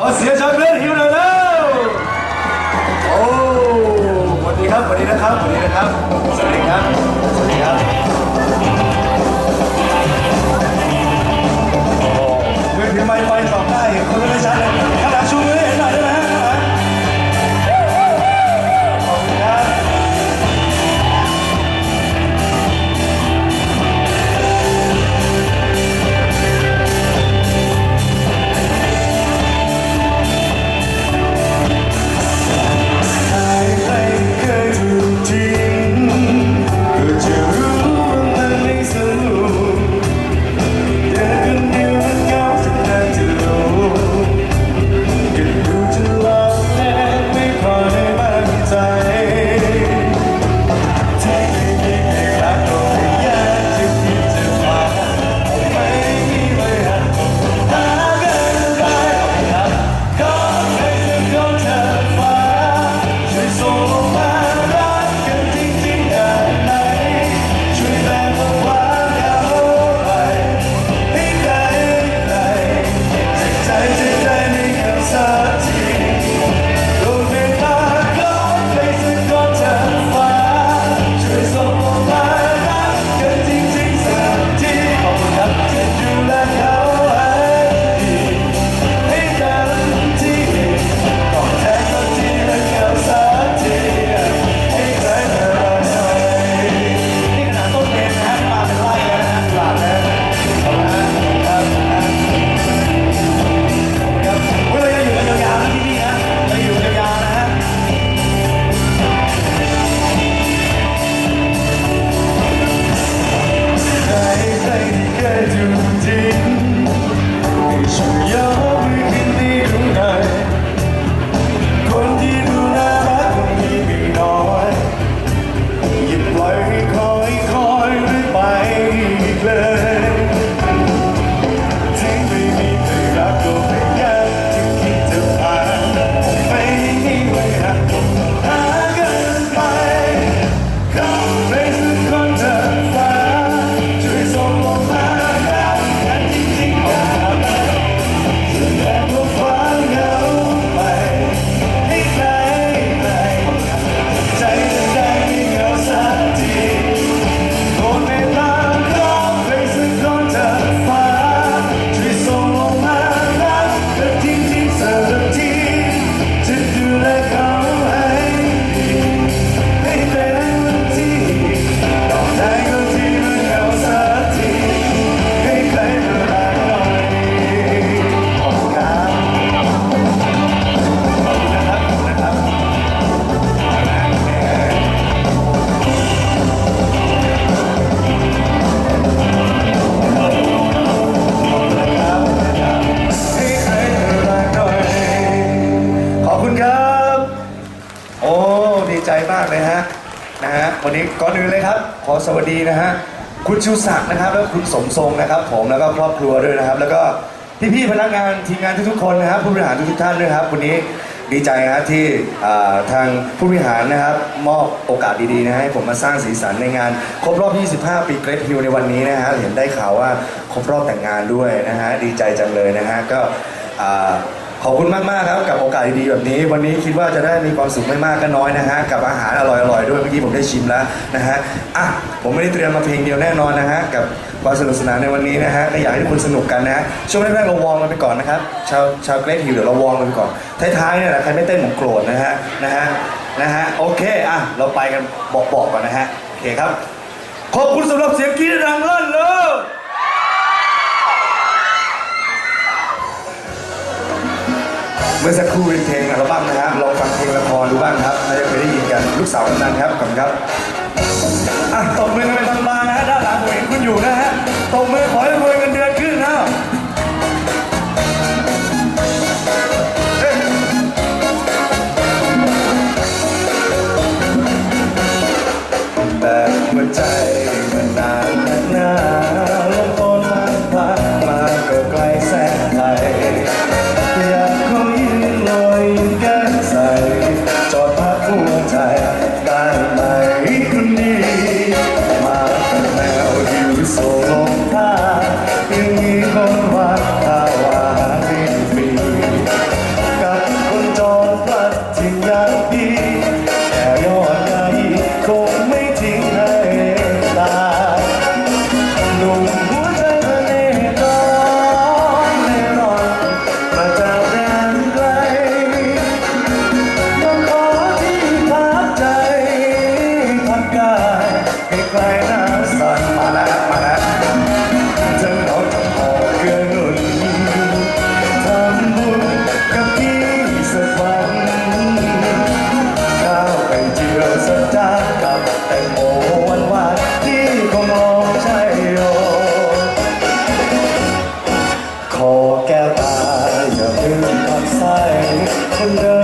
ขอเสียงชาวเพื่อนฮิวหน่อยแล้วโอ้สวัสดีครับสวัสดีนะครับสวัสดีนะครับสวัสดีครับสวัสดีครับโอ้เมื่อถือไม่ไปตอบได้เห็นคนไม่ชัดเลย โอ้ดีใจมากเลยฮะนะฮะวันนี้ก่อนอื่นเลยครับ ขอสวัสดีนะฮะคุณชูศักดิ์นะครับ แล้วคุณสมทรงนะครับ ผมแล้วก็ครอบครัวด้วยนะครับ แล้วก็พี่ๆพนักงานทีมงานทุกๆคนนะครับ ผู้บริหารทุกๆท่านด้วยครับวันนี้ดีใจนะที่ทางผู้บริหารนะครับ มอบโอกาสดีๆนะให้ผมมาสร้างสีสันในงาน ครบรอบ 25 ปีเกรทฮิลในวันนี้นะฮะเห็นได้ข่าวว่าครบรอบแต่งงานด้วยนะฮะดีใจจังเลยนะฮะก็ ขอบคุณมากมากๆครับกับโอกาสดีๆแบบนี้ วันนี้คิดว่าจะได้มีความสุขไม่มากก็น้อยนะฮะกับอาหารอร่อยๆด้วยเมื่อกี้ผมได้ชิมแล้วนะฮะอะผมไม่ได้เตรียมมาเพลงเดียวแน่นอนนะฮะกับความสนุกสนานในวันนี้นะฮะก็อยากให้ทุกคนสนุกกันนะฮะช่วงแรกๆเราวอร์มกันไปก่อนนะครับชาวชาวเกรทฮิลเดี๋ยวเราวอร์มกันไปก่อนท้ายๆเนี่ยแหละใครไม่เต้นผมโกรธนะฮะนะฮะนะฮะโอเคอะเราไปกันบอกๆก่อนนะฮะโอเคครับขอบคุณสำหรับเสียงกรี๊ดดังลั่นเลย เมื่อสักครู่เป็นเพลงอัลบั้มนะฮะลองฟังเพลงละครดูบ้างครับน่าจะเคยได้ยินกันลูกสาวกำนันครับขอบคุณครับอะตบมือกันเป็นบางๆนะฮะด้านหลังผมเห็นคุณอยู่นะฮะ คน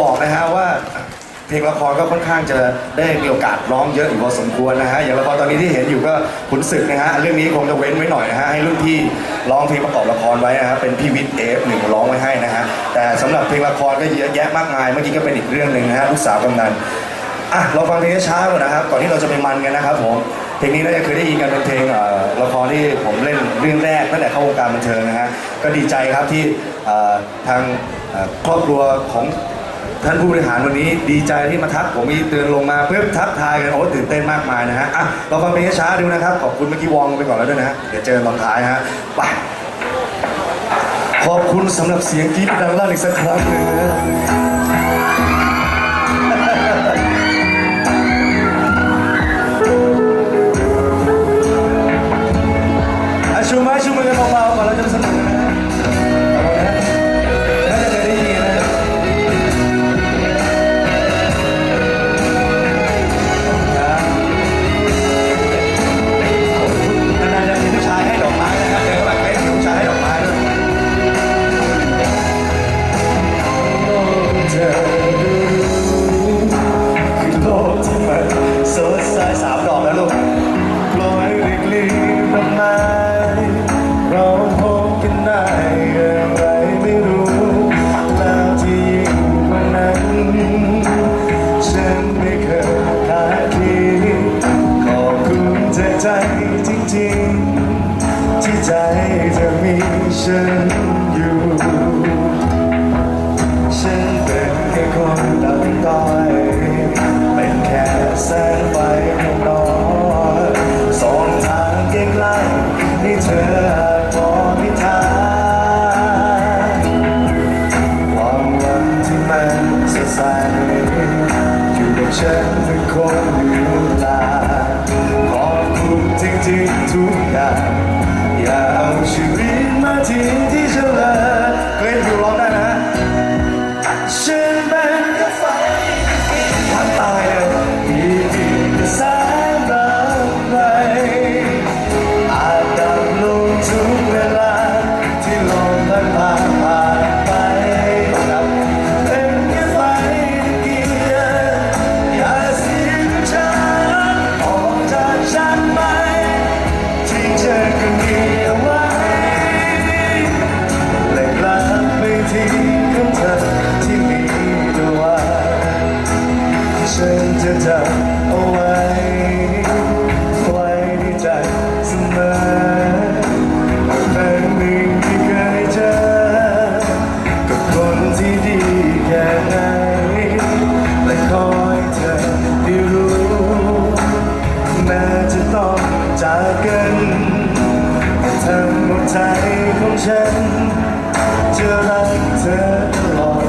บอกนะฮะว่าเพลงละครก็ค่อนข้างจะได้มีโอกาสร้องเยอะอยู่พอสมควรนะฮะอย่างละครตอนนี้ที่เห็นอยู่ก็ขุนศึกนะฮะเรื่องนี้คงจะเว้นไว้หน่อยนะฮะให้รุ่นพี่ร้องเพลงประกอบละครไว้นะฮะเป็นพี่วิทย์เอฟหนึ่งร้องไว้ให้นะฮะแต่สำหรับเพลงละครก็เยอะแยะมากมายเมื่อกี้ก็เป็นอีกเรื่องหนึ่งนะฮะลูกสาวกำนันอะเราฟังเพลงช้าก่อนนะครับก่อนที่เราจะไปมันกันนะครับผมเพลงนี้น่าจะเคยได้ยินกันเป็นเพลงละครที่ผมเล่นเรื่องแรกตั้งแต่เข้าวงการบันเทิงนะฮะก็ดีใจครับที่ทางครอบครัวของ ท่านผู้บริหารวันนี้ดีใจที่มาทักผมมีเตือนลงมาเพื่อทักทายกันโอ้ตื่นเต้นมากมายนะฮะอะเราฟังเพลงช้าดูนะครับ ขอบคุณเมื่อกี้วองไปก่อนแล้วด้วยนะเดี๋ยวเจอตอนท้ายฮะไปขอบคุณสำหรับเสียงกรี๊ดดังลั่นอีกสักครั้งหนึงนะชูไม้ชูมือกันเบา กันทั้งหมดใจของฉันจะรักเธอตลอด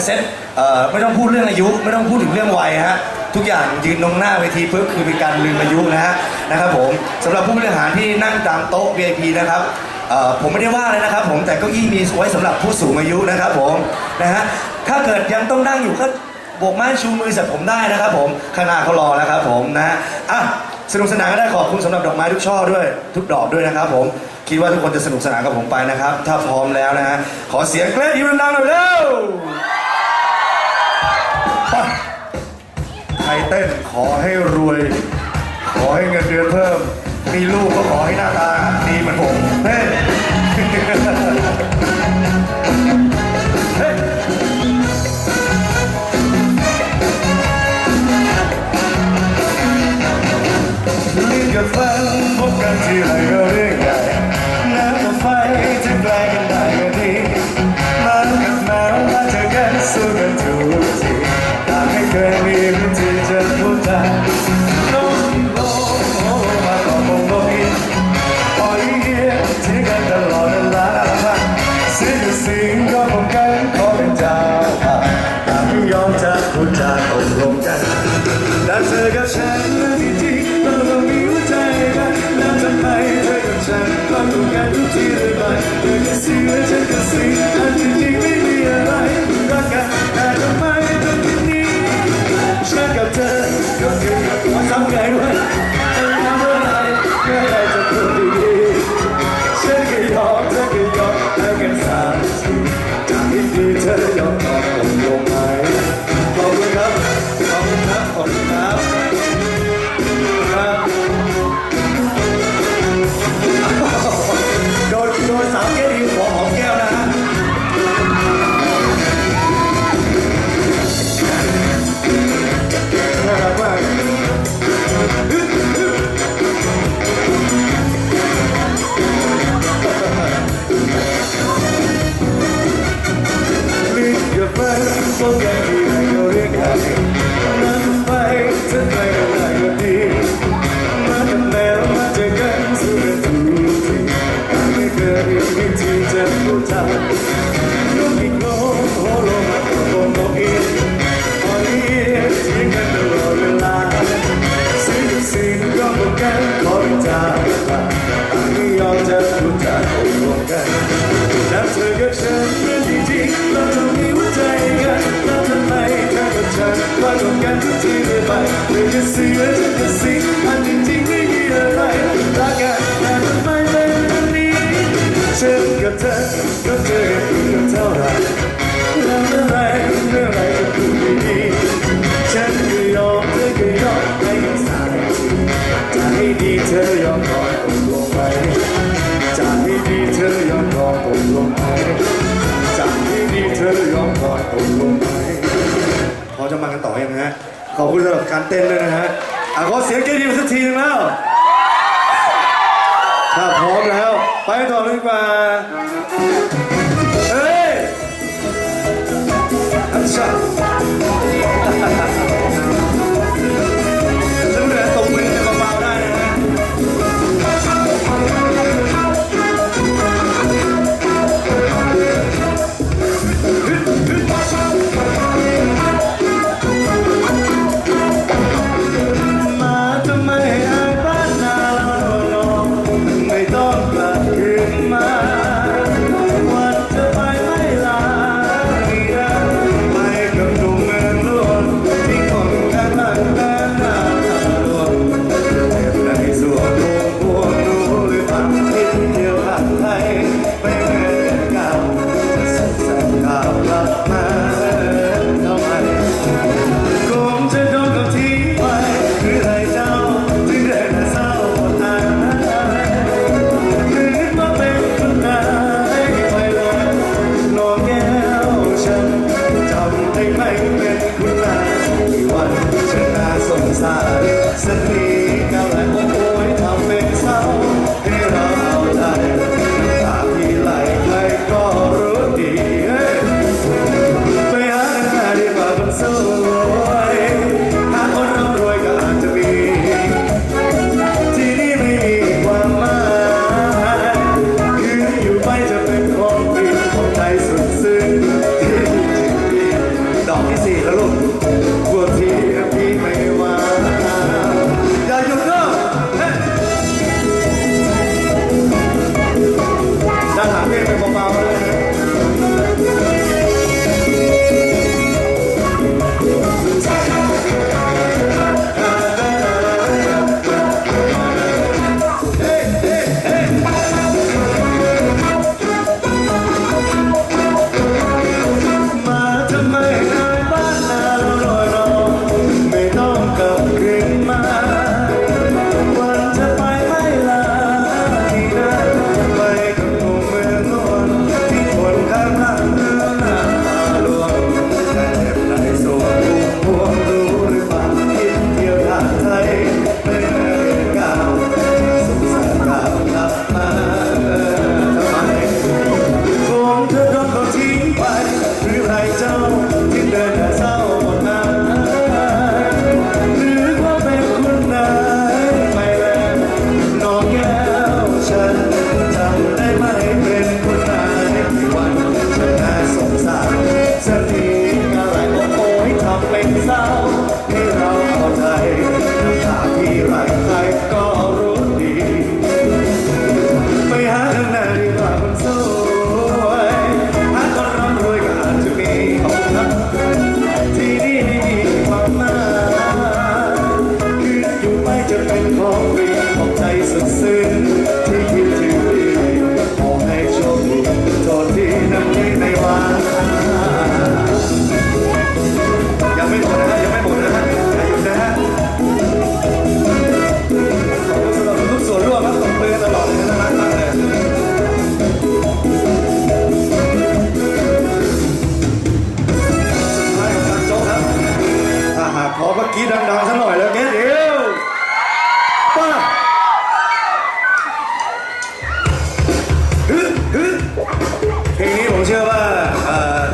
เป็นเซตไม่ต้องพูดเรื่องอายุ ไม่ต้องพูดถึงเรื่องวัยฮะทุกอย่างยืนตรงหน้าเวทีปุ๊บคือเป็นการลืมอายุนะฮะนะครับผมสำหรับผู้บริหารที่นั่งตามโต๊ะ VIP นะครับผมไม่ได้ว่าเลยนะครับ ผมแต่เก้าอี้มีไว้สำหรับผู้สูงอายุนะครับผมนะฮะถ้าเกิดยังต้องนั่งอยู่ก็โบกไม้ชูมือใส่ผมได้นะครับผมข้างหน้าเขารอนะครับผมนะอะสนุกสนานก็ได้ขอบคุณสำหรับดอกไม้ทุกช่อด้วย ทุกดอกด้วยนะครับผมคิดว่าทุกคนจะสนุกสนานกับผมไปนะครับ ถ้าพร้อมแล้วนะฮะขอเสียงเกรดอีกดังหน่อยเร็ว รเต้นขอให้รวย ขอให้เงินเดือนเพิ่ม มีลูกก็ขอให้หน้าตาดีเหมือนผมเฮ้ยเฮ้ยรีบกับฟังพบกันที่ไร ขอบคุณครับ ขอบคุณครับครับ กันขอเป็นเจ้าไม่ยอมจะพูดจาตกลงกันแล้วเธอกับฉันเป็นจริงๆเราต้องมีหัวใจกันแล้วทำไมเธอกับฉันมาตรงกันทุกทีเลยไปเธอจะเสียฉันจะเสียอันจริงๆไม่มีอะไรรักกันแต่ทำไมเป็นแบบนี้ฉันกับเธอก็เจอกันเท่าไหร่แล้วเมื่อไหรเมื่อไหร เธอยอมก่อนตกลงไป จากที่ดีเธอยอมรอตกลงไป จากที่ดีเธอยอมรอตกลงไปพอจะมากันต่อยังฮะ ขอบคุณสำหรับการเต้นด้วยนะฮะอะขอเสียงเกดีสักทีนึงแล้ว ถ้าพร้อมแล้ว ไปต่อเลยดีกว่าเฮ้ยอัชชา ขอเมื่อกี้ดังๆซะหน่อยแล้วเงี้ยเดี๋ยวป้าฮึฮึเพลงนี้ผมเชื่อว่า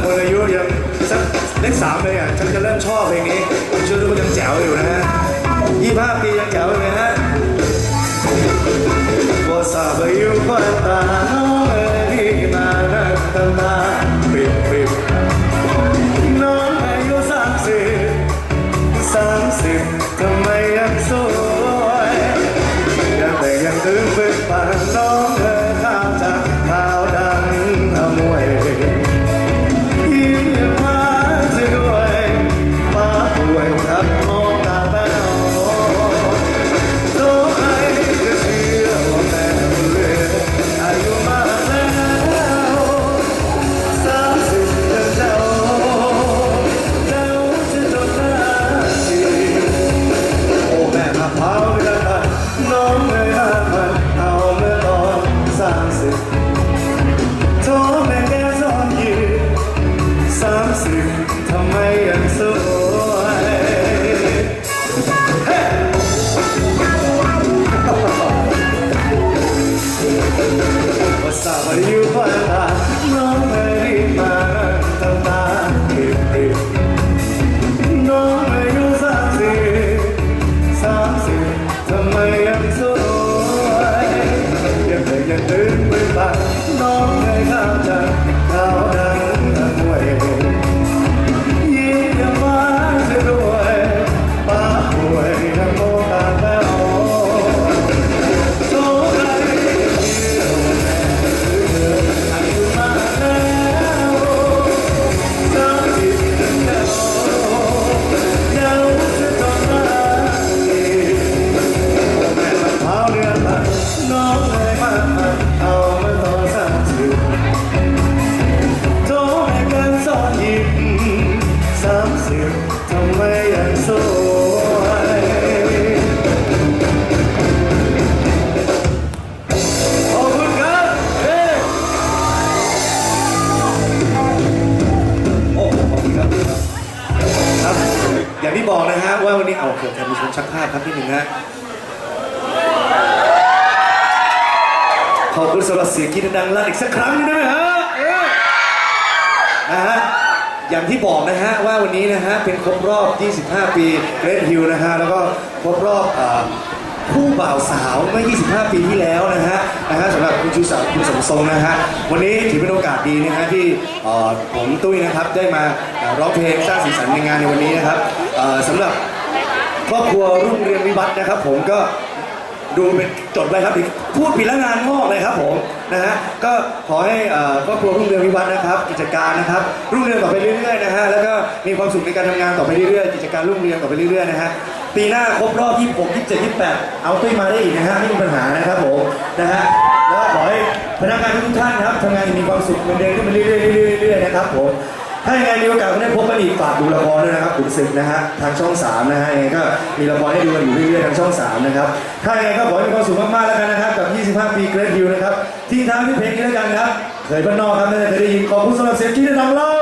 คนอายุยังสักเล็กสามเลยอะฉันจะเริ่มชอบเพลงนี้ผมเชื่อทุกคนยังแจ๋วอยู่นะฮะยี่ห้าปียังแจ๋วเลยนะฮะ What's up with you, ตา งกรีดดังลั่นอีกสักครั้งได้ไหมฮะเออนะฮะอย่างที่บอกนะฮะว่าวันนี้นะฮะเป็นครบรอบ 25 ปีเกร t ฮิลนะฮะแล้วก็ครบรอบเอ่อคู่บ่าวสาวเมื่อ 25 ปีที่แล้วนะฮะนะฮะสำหรับคุณชูศักดิ์คุณสมทรงนะฮะวันนี้ถือเป็นโอกาสดีนะฮะที่เอ่อผมตุ้ยนะครับได้มาเอ่อร้องเพลงสร้างสีสันในงานในวันนี้นะครับเอ่อสำหรับ ครอบครัวรุ่งเรืองวิวัฒน์นะครับ ผมก็ ดูเป็นจดไว้ครับพูดผิดแล้วงานงอกเลยครับผมนะฮะก็ขอให้ครอบครัวรุ่งเรืองวิวัฒน์นะครับ กิจการนะครับรุ่งเรืองต่อไปเรื่อยๆนะฮะแล้วก็มีความสุขในการทำงานต่อไปเรื่อยๆกิจการรุ่งเรืองต่อไปเรื่อยๆนะฮะปีหน้าครบรอบ26 27 28 เอาตุ้ยมาได้อีกนะฮะไม่มีปัญหานะครับผมนะฮะแล้วขอให้พนักงานทุกท่านนะครับทำงานอย่างมีความสุขเงินเดือนขึ้นมาเรื่อยๆเรื่อยๆเรื่อยๆนะครับผม ถ้ายังไงมีโอกาสก็ได้พบกันอีกฝากดูละครด้วยนะครับขุนศึกนะฮะทางช่อง3นะฮะยังไงก็มีละครให้ดูกันอยู่เรื่อยๆทางช่อง3นะครับถ้ายังไงก็ขอให้มีความสุขมากๆแล้วกันนะครับกับ 25 ปีเกรดดิวนะครับทิ้งท้ายที่เพลงนี้แล้วกันครับเคยบ้านนอกครับน่าจะเคยได้ยินขอบคุณสำหรับเสียงที่ได้ดังเล่า